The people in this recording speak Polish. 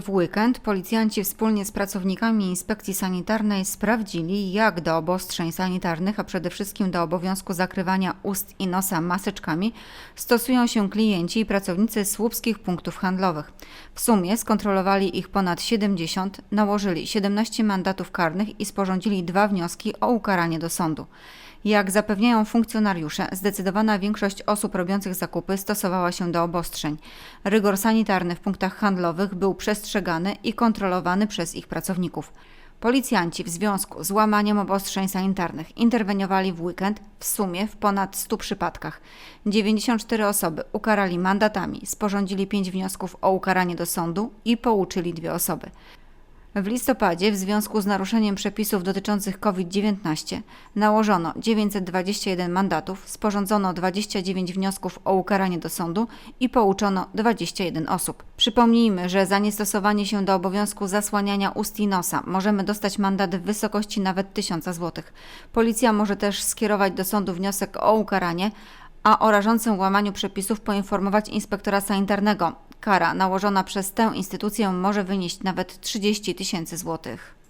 W weekend policjanci wspólnie z pracownikami inspekcji sanitarnej sprawdzili, jak do obostrzeń sanitarnych, a przede wszystkim do obowiązku zakrywania ust i nosa maseczkami stosują się klienci i pracownicy słupskich punktów handlowych. W sumie skontrolowali ich ponad 70, nałożyli 17 mandatów karnych i sporządzili dwa wnioski o ukaranie do sądu. Jak zapewniają funkcjonariusze, zdecydowana większość osób robiących zakupy stosowała się do obostrzeń. Rygor sanitarny w punktach handlowych był przestrzegany i kontrolowany przez ich pracowników. Policjanci w związku z łamaniem obostrzeń sanitarnych interweniowali w weekend w sumie w ponad 100 przypadkach. 94 osoby ukarali mandatami, sporządzili 5 wniosków o ukaranie do sądu i pouczyli dwie osoby. W listopadzie w związku z naruszeniem przepisów dotyczących COVID-19 nałożono 921 mandatów, sporządzono 29 wniosków o ukaranie do sądu i pouczono 21 osób. Przypomnijmy, że za niestosowanie się do obowiązku zasłaniania ust i nosa możemy dostać mandat w wysokości nawet 1000 zł. Policja może też skierować do sądu wniosek o ukaranie, a o rażącym łamaniu przepisów poinformować inspektora sanitarnego. Kara nałożona przez tę instytucję może wynieść nawet 30 tysięcy złotych.